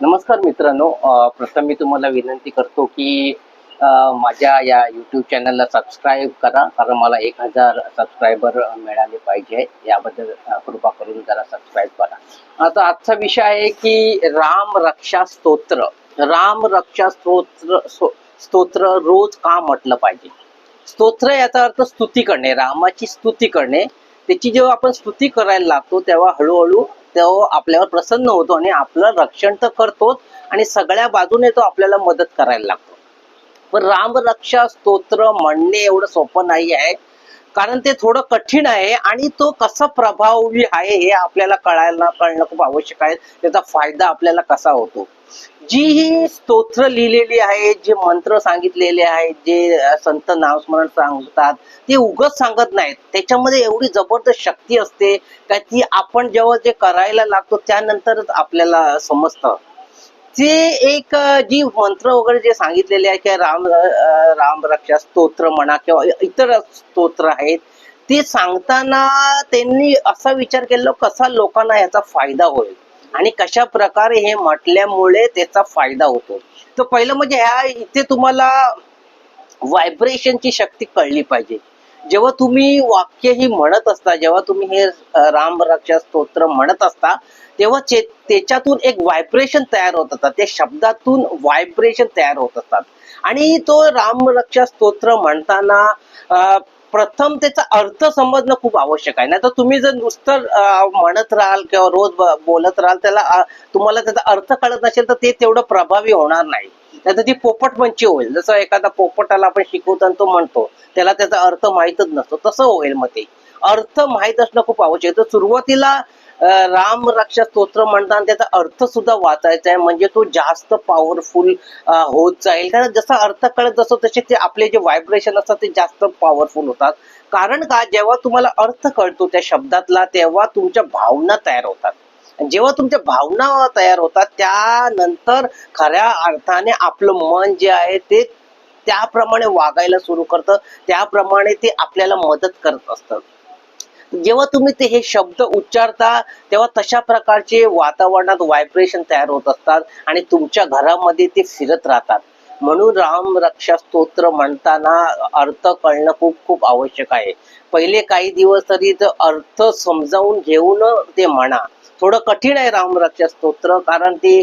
नमस्कार मित्रांनो प्रथम मी तुम्हाला विनंती करतो की माझ्या या यूट्यूब चॅनलला सबस्क्राईब करा कारण मला एक हजार सबस्क्रायबर मिळाले पाहिजे. याबद्दल कृपा करून जरा सबस्क्राईब करा. आता आजचा विषय आहे की राम रक्षा स्तोत्र. राम रक्षा स्तोत्र स्तोत्र रोज का म्हटलं पाहिजे? स्तोत्र याचा अर्थ स्तुती करणे रामाची स्तुती करणे. त्याची जेव्हा आपण स्तुती करायला लागतो तेव्हा हळूहळू तो आपल्यावर प्रसन्न होतो आणि आपलं रक्षण तर करतोच आणि सगळ्या बाजूने तो आपल्याला मदत करायला लागतो. पण रामरक्षा स्तोत्र म्हणणे एवढं सोपं नाही आहे. कारण ते थोडं कठीण आहे आणि तो कसा प्रभावी आहे हे आपल्याला कळायला कळणं खूप आवश्यक आहे. त्याचा फायदा आपल्याला कसा होतो? जी ही स्तोत्र लिहिलेली आहेत जे मंत्र सांगितलेले आहेत जे संत नामस्मरण सांगतात ते उगच सांगत नाहीत. त्याच्यामध्ये एवढी जबरदस्त शक्ती असते का ती आपण जेव्हा जे करायला लागतो त्यानंतरच आपल्याला समजतं. ते एक जी मंत्र वगैरे जे सांगितलेले आहे किंवा राम राम रक्षा स्तोत्र म्हणा किंवा इतर स्तोत्र आहेत ते सांगताना त्यांनी असा विचार केला कसा लोकांना याचा फायदा होईल? आणि कशा प्रकारे हे म्हटल्यामुळे त्याचा फायदा होतो. तर पहिलं म्हणजे ह्या इथे तुम्हाला व्हायब्रेशनची शक्ती कळली पाहिजे. जेव्हा तुम्ही वाक्य ही म्हणत असता जेव्हा तुम्ही हे राम रक्षा स्तोत्र म्हणत असता तेव्हा त्याच्यातून एक व्हायब्रेशन तयार होत असतात. त्या शब्दातून व्हायब्रेशन तयार होत असतात. आणि तो राम रक्षा स्तोत्र म्हणताना प्रथम त्याचा अर्थ समजणं खूप आवश्यक आहे. नाही तर तुम्ही जर नुसतं म्हणत राहाल किंवा रोज बोलत राहाल त्याला तुम्हाला त्याचा अर्थ कळत नसेल तर ते तेवढं प्रभावी होणार नाही. नाही तर ती पोपट मंची होईल. जसं एखादा पोपटाला आपण शिकवतो आणि तो म्हणतो त्याला त्याचा अर्थ माहीतच नसतो. तसं होईल मग ते. अर्थ माहीत असणं खूप आवश्यक आहे. तर सुरुवातीला राम रक्षा स्तोत्र म्हणताना त्याचा अर्थ सुद्धा वाचायचा आहे. म्हणजे तो जास्त पॉवरफुल होत जाईल. कारण जसा अर्थ कळत असतो तसे ते आपले जे व्हायब्रेशन असतात ते जास्त पॉवरफुल होतात. कारण का जेव्हा तुम्हाला अर्थ कळतो त्या शब्दातला तेव्हा तुमच्या भावना तयार होतात. जेव्हा तुमच्या भावना तयार होतात त्यानंतर खऱ्या अर्थाने आपलं मन जे आहे ते त्याप्रमाणे वागायला सुरू करतं. त्याप्रमाणे ते आपल्याला मदत करत असतं. जेव्हा तुम्ही ते हे शब्द उच्चारता तेव्हा तशा प्रकारचे वातावरणात व्हायब्रेशन तयार होत असतात आणि तुमच्या घरामध्ये ते फिरत राहतात. म्हणून राम रक्षा स्तोत्र म्हणताना अर्थ कळणं खूप खूप आवश्यक आहे. पहिले काही दिवस तरी अर्थ समजावून घेऊन ते म्हणा. थोडं कठीण आहे राम रक्षा स्तोत्र कारण ते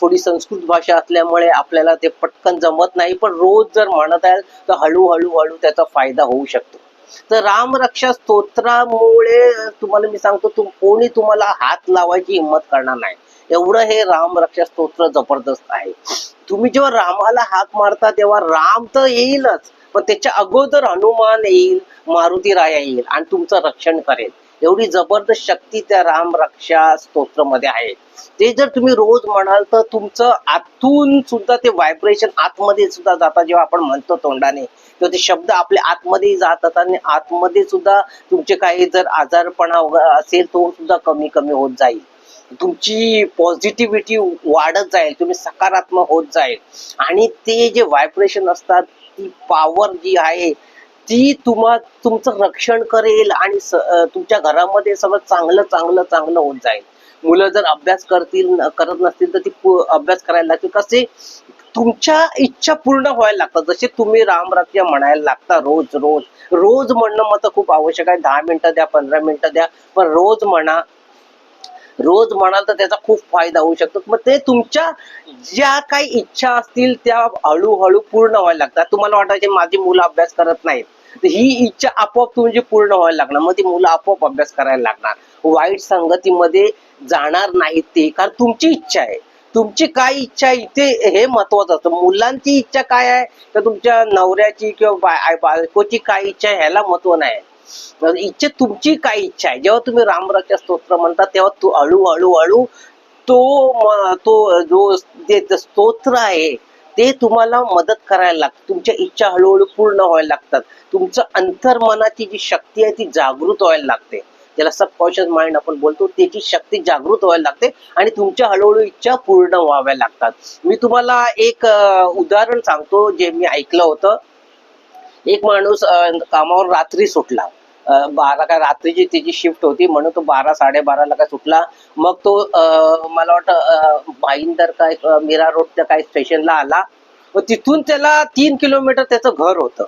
थोडी संस्कृत भाषा असल्यामुळे आपल्याला ते पटकन जमत नाही. पण रोज जर म्हणत आहे तर हळूहळू हळू त्याचा फायदा होऊ शकतो. तर रामरक्षा स्तोत्रामुळे तुम्हाला मी सांगतो तुम कोणी तुम्हाला हात लावायची हिंमत करणार नाही. एवढं हे रामरक्षा स्तोत्र जबरदस्त आहे. तुम्ही जेव्हा रामाला हाक मारता तेव्हा राम तर येईलच पण त्याच्या अगोदर हनुमान येईल मारुती राया येईल आणि तुमचं रक्षण करेल. एवढी जबरदस्त शक्ती त्या राम रक्षा स्तोत्रमध्ये आहे. ते जर तुम्ही रोज म्हणाल तर तुमचं आतून सुद्धा ते व्हायब्रेशन आतमध्ये सुद्धा जातात. जेव्हा आपण म्हणतो तोंडाने तेव्हा ते शब्द आपले आतमध्ये जातात आणि आतमध्ये सुद्धा तुमचे काही जर आजारपणा वगैरे असेल तो सुद्धा कमी कमी होत जाईल. तुमची पॉझिटिव्हिटी वाढत जाईल तुम्ही सकारात्मक होत जाईल. आणि ते जे व्हायब्रेशन असतात ती पॉवर जी आहे ती तुम्हा तुमचं रक्षण करेल आणि तुमच्या घरामध्ये सगळं चांगलं चांगलं चांगलं होत जाईल. मुलं जर अभ्यास करतील करत नसतील तर ती अभ्यास करायला लागतील. कसे? तुमच्या इच्छा पूर्ण व्हायला लागतात. जसे तुम्ही रामराज्य म्हणायला लागता रोज रोज. रोज म्हणणं मग खूप आवश्यक आहे. दहा मिनिटं द्या पंधरा मिनिटं द्या. पण रोज म्हणा रोज म्हणाल तर त्याचा खूप फायदा होऊ शकतो. मग ते तुमच्या ज्या काही इच्छा असतील त्या हळूहळू पूर्ण व्हायला लागतात. तुम्हाला वाटायचे माझी मुलं अभ्यास करत नाहीत. ही इच्छा आपोआप तुमची पूर्ण व्हायला लागणार मग ती मुलं आपोआप अभ्यास करायला लागणार. वाईट संगतीमध्ये जाणार नाहीत ते कारण तुमची इच्छा आहे. तुमची काय इच्छा आहे इथे हे महत्वाचं असतं. मुलांची इच्छा काय आहे? तर तुमच्या नवऱ्याची किंवा बायकोची काय इच्छा आहे ह्याला महत्त्व नाही. इच्छा तुमची काय इच्छा आहे? जेव्हा तुम्ही रामराच्या स्तोत्र म्हणता तेव्हा तू हळू हळू तो तो जो जे स्तोत्र आहे ते तुम्हाला मदत करायला लागत तुमच्या इच्छा हळूहळू पूर्ण व्हायला लागतात. तुमचं अंतर्मनाची जी शक्ती आहे ती जागृत व्हायला लागते. ज्याला सबकॉन्शियस माइंड आपण बोलतो त्याची शक्ती जागृत व्हायला लागते आणि तुमच्या हळूहळू इच्छा पूर्ण व्हाव्या लागतात. मी तुम्हाला एक उदाहरण सांगतो जे मी ऐकलं होतं. एक माणूस कामावर रात्री सुटला. बारा का रात्रीची त्याची शिफ्ट होती म्हणून तो बारा साडेबाराला काय सुटला. मग तो मला वाटतं भाईंदर काय मीरा रोडच्या काय स्टेशनला आला. व तिथून त्याला तीन किलोमीटर त्याचं घर होतं.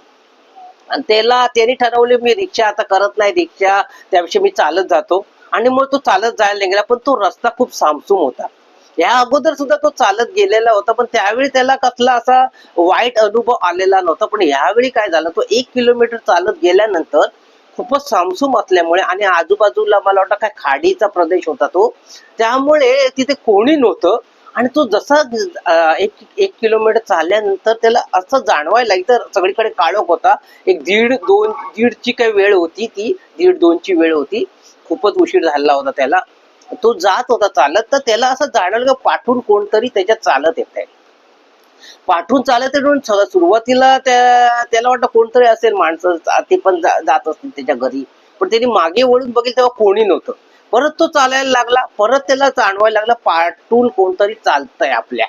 आणि त्याला त्याने ठरवले मी रिक्षा आता करत नाही रिक्षा त्यापेक्षा मी चालत जातो. आणि मग तो चालत जायला निघाला पण तो रस्ता खूप सामसूम होता. या अगोदर सुद्धा तो चालत गेलेला होता पण त्यावेळी त्याला कसला असा वाईट अनुभव आलेला नव्हता. पण यावेळी काय झालं तो एक किलोमीटर चालत गेल्यानंतर खूपच सामसूम असल्यामुळे आणि आजूबाजूला मला वाटतं काय खाडीचा प्रदेश होता तो त्यामुळे तिथे कोणी नव्हतं. आणि तो जसा एक एक किलोमीटर चालल्यानंतर त्याला असं जाणवायला लागलं तर सगळीकडे काळोख होता. एक दीड दोन दीडची काही वेळ होती ती दीड दोनची वेळ होती. खूपच उशीर झाला होता त्याला. तो जात होता चालत तर त्याला असं जाणवलं का पाठून कोणतरी त्याच्यात चालत येत आहे पाठून चालत सुरुवातीला त्या त्याला वाटतं कोणतरी असेल माणसं ते पण जात असतील त्याच्या घरी. पण त्यांनी मागे वळून बघितलं तेव्हा कोणी नव्हतं. परत तो चालायला लागला परत त्याला जाणवायला लागला पाठून कोणतरी चालतंय आपल्या.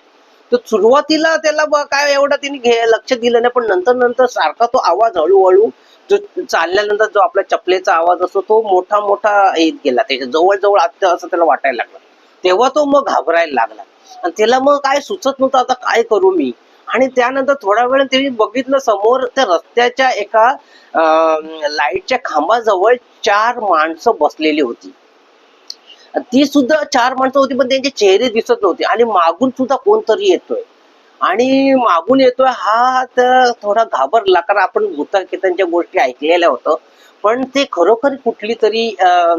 तर सुरुवातीला त्याला काय एवढं त्यांनी घे लक्ष दिलं नाही पण नंतर नंतर सारखा तो आवाज हळूहळू जो चालल्यानंतर जो आपल्या चपलेचा आवाज असतो तो मोठा मोठा येत गेला. त्याच्याजवळ जवळ आता असं त्याला वाटायला लागलं. तेव्हा तो मग घाबरायला लागला. आणि त्याला मग काय सुचत नव्हतं आता काय करू मी? आणि त्यानंतर थोड्या वेळ त्यांनी बघितलं समोर त्या रस्त्याच्या एका लाईटच्या खांबाजवळ चार माणसं बसलेली होती. ती सुद्धा चार माणसं होती पण त्यांचे चेहरे दिसत नव्हते. आणि मागून सुद्धा कोणतरी येतोय. आणि मागून येतोय हा तर थोडा घाबरला कारण आपण भूताकितांच्या गोष्टी ऐकलेल्या होतं. पण ते खरोखर कुठली तरी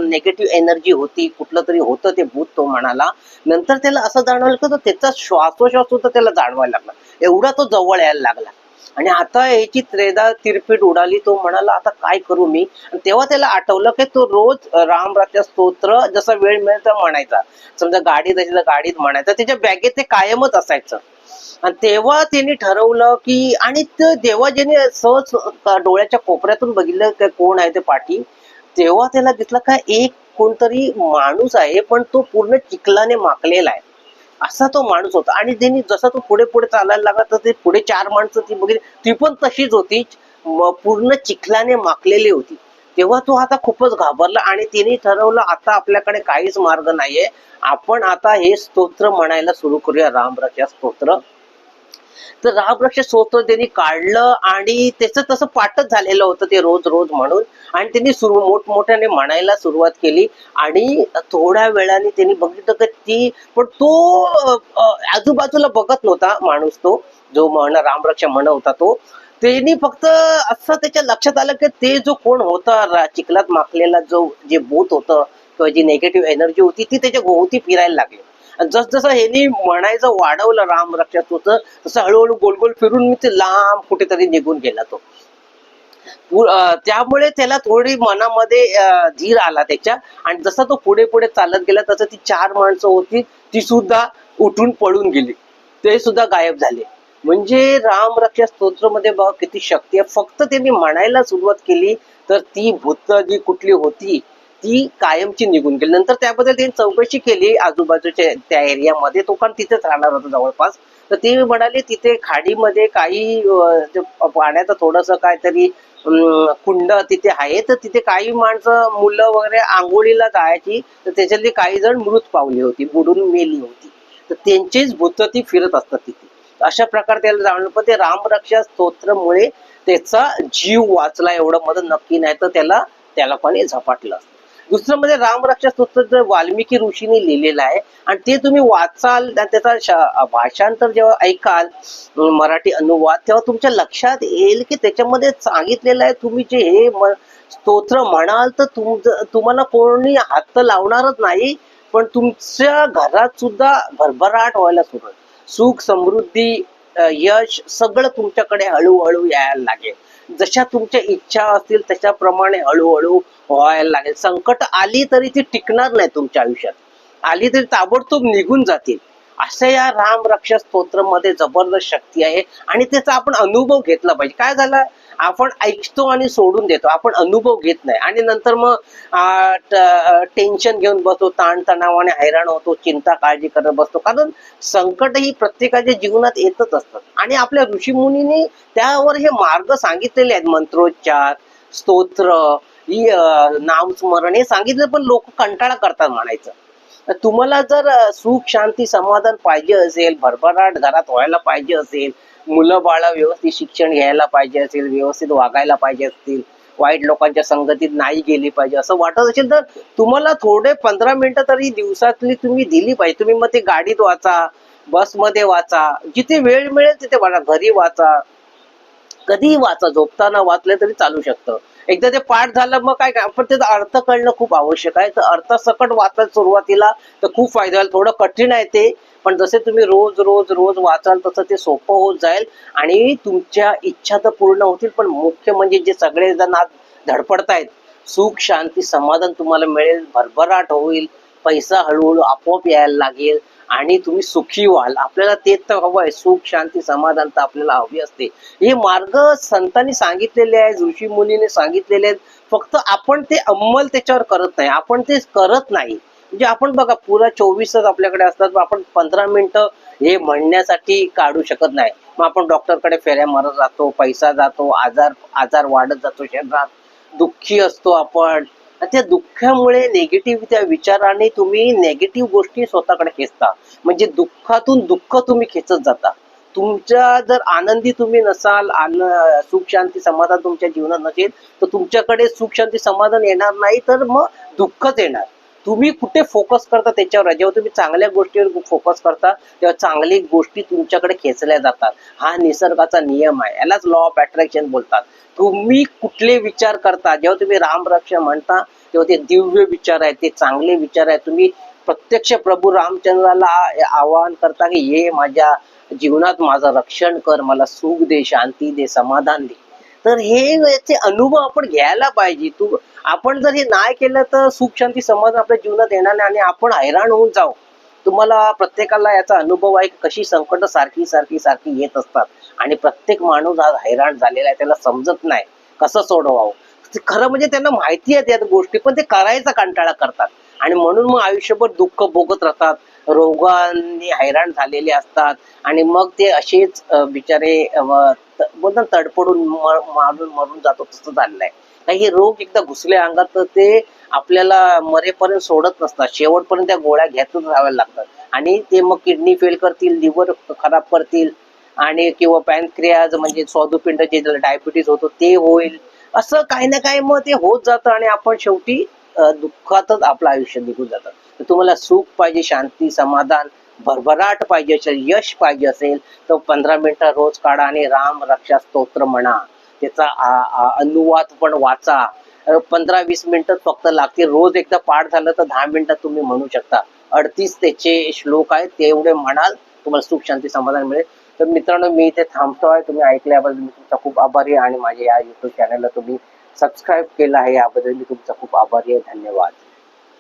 नेगेटिव्ह एनर्जी होती कुठलं तरी होतं ते भूत तो म्हणाला. नंतर त्याला असं जाणवलं की तो त्याचा श्वासोश्वास सुद्धा त्याला जाणवायला लागला. एवढा तो जवळ यायला लागला. आणि आता याची त्रेदा तिरपीट उडाली तो म्हणाला आता काय करू मी? तेव्हा त्याला आठवलं की तो रोज रामराच्या स्तोत्र जसा वेळ मिळेल तर म्हणायचा. समजा गाडीत असेल तर गाडीत म्हणायचा त्याच्या बॅगेत ते कायमच असायचं. आणि तेव्हा त्यांनी ठरवलं की आणि तेव्हा जेव्हा ज्याने सहज डोळ्याच्या कोपऱ्यातून बघितलं काय कोण आहे ते पाठी तेव्हा त्याला दिसलं का एक कोणतरी माणूस आहे पण तो पूर्ण चिखलाने माकलेला आहे. असा तो माणूस होता. आणि त्यांनी जसा तो पुढे पुढे चालायला लागला तर ते पुढे चार माणसं ती बघितली. ती पण तशीच होती पूर्ण चिखलाने माकलेली होती. तेव्हा तो आता खूपच घाबरला आणि तिने ठरवलं आता आपल्याकडे काहीच मार्ग नाहीये. आपण आता हे स्तोत्र म्हणायला सुरू करूया. रामरक्षा स्तोत्र. तर रामरक्ष स्तोत्र त्यांनी काढलं आणि त्याचं तसं पाठच झालेलं होतं ते रोज रोज म्हणून. आणि त्यांनी सुरू मोठमोठ्याने म्हणायला सुरुवात केली आणि थोड्या वेळाने त्यांनी बघितलं की ती पण तो आजूबाजूला बघत नव्हता माणूस तो जो म्हण रामरक्ष म्हण होता तो. त्यांनी फक्त असं त्याच्या लक्षात आलं की ते जो कोण होता चिखलात माखलेला जो जे भूत होतं किंवा जी नेगेटिव्ह एनर्जी होती ती त्याच्या भोवती फिरायला लागली. जसजसं ह्यांनी म्हणायचं वाढवलं राम रक्षात तसं हळूहळू गोल गोल फिरून मी ते लांब कुठेतरी निघून गेला तो. त्यामुळे त्याला थोडी मनामध्ये धीर आला त्याच्या. आणि जसा तो पुढे पुढे चालत गेला तसं ती चार माणसं होती ती सुद्धा उठून पळून गेली. ते सुद्धा गायब झाले. म्हणजे राम रक्षा स्तोत्रमध्ये बघा किती शक्ती आहे. फक्त त्यांनी म्हणायला सुरुवात केली तर ती भूत जी कुठली होती ती कायमची निघून गेली. नंतर त्याबद्दल त्यांनी चौकशी केली आजूबाजूच्या त्या एरियामध्ये. तो पण तिथेच राहणार होता जवळपास. तर ते म्हणाले तिथे खाडीमध्ये काही पाण्याचं थोडस काहीतरी कुंड तिथे आहे. तर तिथे काही माणसं मुलं वगैरे आंघोळीला जायची. तर त्याच्यातली काही जण मृत पावली होती बुडून मेली होती. तर त्यांचीच भूत ती फिरत असतात तिथे. अशा प्रकारे त्याला जाणवलं. पण ते रामरक्षा स्तोत्रमुळे त्याचा जीव वाचला एवढं मदत नक्की नाही. तर त्याला त्याला पण झपाटलं असतं. दुसरं म्हणजे रामरक्षा स्तोत्र जे वाल्मिकी ऋषीने लिहिलेलं आहे आणि ते तुम्ही वाचाल त्याचा श- भाषांतर जेव्हा ऐकाल मराठी अनुवाद तेव्हा तुमच्या लक्षात येईल की त्याच्यामध्ये सांगितलेलं आहे तुम्ही जे हे म- स्तोत्र म्हणाल तर तुमचं तुम्हाला कोणी हात तर लावणारच नाही पण तुमच्या घरात सुद्धा भरभराट व्हायला सुरू सुख समृद्धी यश सगळं तुमच्याकडे हळूहळू यायला लागेल. जशा तुमच्या इच्छा असतील तशाप्रमाणे हळूहळू व्हायला लागेल. संकट आली तरी ती टिकणार नाही तुमच्या आयुष्यात. आली तरी ताबडतोब निघून जातील. असं या राम रक्षा स्तोत्रमध्ये जबरदस्त शक्ती आहे आणि त्याचा आपण अनुभव घेतला पाहिजे. काय झालं? आपण ऐकतो आणि सोडून देतो. आपण अनुभव घेत नाही. आणि नंतर मग टेन्शन घेऊन बसतो ताणतणावाने हैराण होतो चिंता काळजी करत बसतो. कारण संकट ही प्रत्येकाच्या जीवनात येतच असतात आणि आपल्या ऋषीमुनीने त्यावर हे मार्ग सांगितलेले आहेत. मंत्रोच्चार स्तोत्र ही नामस्मरण हे सांगितलं पण लोक कंटाळा करतात म्हणायचं. तर तुम्हाला जर सुख शांती समाधान पाहिजे असेल भरभराट घरात व्हायला पाहिजे असेल मुलं बाळ व्यवस्थित शिक्षण घ्यायला पाहिजे असेल व्यवस्थित वागायला पाहिजे असतील वाईट लोकांच्या संगतीत नाही गेली पाहिजे असं वाटत असेल तर तुम्हाला थोडे पंधरा मिनिटं तरी दिवसातली तुम्ही दिली पाहिजे. तुम्ही मग ते गाडीत वाचा बसमध्ये वाचा जिथे वेळ मिळेल तिथे वाचा घरी वाचा. कधीही वाचा झोपताना वाचलं तरी चालू शकतं. एकदा ते पाठ झालं मग काय काय पण त्याचा अर्थ कळणं खूप आवश्यक आहे. तर अर्थ सकट वाचाल सुरुवातीला तर खूप फायदा होईल. थोडं कठीण आहे ते पण जसे तुम्ही रोज रोज रोज वाचाल तसं ते सोपं होत जाईल आणि तुमच्या इच्छा तर पूर्ण होतील पण मुख्य म्हणजे जे सगळे जण आज धडपडतायत सुख शांती समाधान तुम्हाला मिळेल भरभराट होईल पैसा हळूहळू आपोआप यायला लागेल आणि तुम्ही सुखी व्हाल. आपल्याला तेच तर हवं आहे सुख शांती समाधान तर आपल्याला हवी असते. हे मार्ग संतांनी सांगितलेले आहेत ऋषी मुनीने सांगितलेले आहेत. फक्त आपण ते अंमल त्याच्यावर करत नाही. आपण ते करत नाही. म्हणजे आपण बघा पुरा चोवीस तास आपल्याकडे असतात आपण पंधरा मिनिटं हे म्हणण्यासाठी काढू शकत नाही. मग आपण डॉक्टरकडे फेऱ्या मारत जातो पैसा जातो आजार आजार वाढत जातो शरीरात दुःखी असतो आपण. त्या दुःखामुळे नेगेटिव्ह त्या विचाराने तुम्ही नेगेटिव्ह गोष्टी स्वतःकडे खेचता. म्हणजे दुःखातून दुःख तुम्ही खेचत जाता. तुमच्या जर आनंदी तुम्ही नसाल आन सुख शांती समाधान तुमच्या जीवनात नसेल तर तुमच्याकडे सुख शांती समाधान येणार नाही तर मग दुःखच येणार. तुम्ही कुठे फोकस करता त्याच्यावर? जेव्हा तुम्ही चांगल्या गोष्टीवर फोकस करता तेव्हा चांगली गोष्टी तुमच्याकडे खेचल्या जातात. हा निसर्गाचा नियम आहे. यालाच लॉ ऑफ अट्रॅक्शन बोलतात. तुम्ही कुठले विचार करता? जेव्हा तुम्ही रामरक्ष म्हणता तेव्हा ते दिव्य विचार आहेत ते चांगले विचार आहेत. तुम्ही प्रत्यक्ष प्रभू रामचंद्राला आवाहन करता की ये माझ्या जीवनात माझं रक्षण कर मला सुख दे शांती दे समाधान दे. तर हे याचे अनुभव आपण घ्यायला पाहिजे. तू आपण जर हे नाही केलं तर सुख शांती समाधान आपल्या जीवनात येणार नाही आणि आपण हैराण होऊन जाऊ. तुम्हाला प्रत्येकाला याचा अनुभव आहे कशी संकट सारखी सारखी सारखी येत असतात. आणि प्रत्येक माणूस आज हैराण झालेला आहे त्याला समजत नाही कसं सोडवावं. खरं म्हणजे त्यांना माहिती आहे त्या गोष्टी पण ते करायचा कंटाळा करतात. आणि म्हणून मग आयुष्यभर दुःख भोगत राहतात. रोगांनी हैराण झालेले असतात. आणि मग ते असेच बिचारे तडपडून मारून मरून जातो. तसं झालेलं आहे काही हे रोग एकदा घुसले अंगात तर ते आपल्याला मरेपर्यंत सोडत नसतात. शेवटपर्यंत त्या गोळ्या घेतच राहाव्या लागतात. आणि ते मग किडनी फेल करतील लिव्हर खराब करतील आणि किंवा पॅनक्रियाज म्हणजे स्वादुपिंड जे डायबिटीज होतो ते होईल. असं काही ना काही मग ते होत जातं आणि आपण शेवटी दुःखातच आपलं आयुष्य निघून जातं. तर तुम्हाला सुख पाहिजे शांती समाधान भरभराट पाहिजे असेल यश पाहिजे असेल तर पंधरा मिनिटं रोज काढा आणि राम रक्षा स्तोत्र म्हणा. त्याचा अनुवाद पण वाचा. पंधरा वीस मिनिटं फक्त लागतील. रोज एकदा पाठ झालं तर दहा मिनिटात तुम्ही म्हणू शकता. अडतीस त्याचे श्लोक आहेत तेवढे म्हणाल तुम्हाला सुख शांती समाधान मिळेल. तर मित्रांनो मी इथे थांबतोय तुम्ही ऐकल्याबद्दल मी तुमचा खूप आभारी आहे आणि माझ्या या युट्यूब चॅनलला तुम्ही सबस्क्राईब केलं आहे याबद्दल मी तुमचा खूप आभारी आहे. धन्यवाद.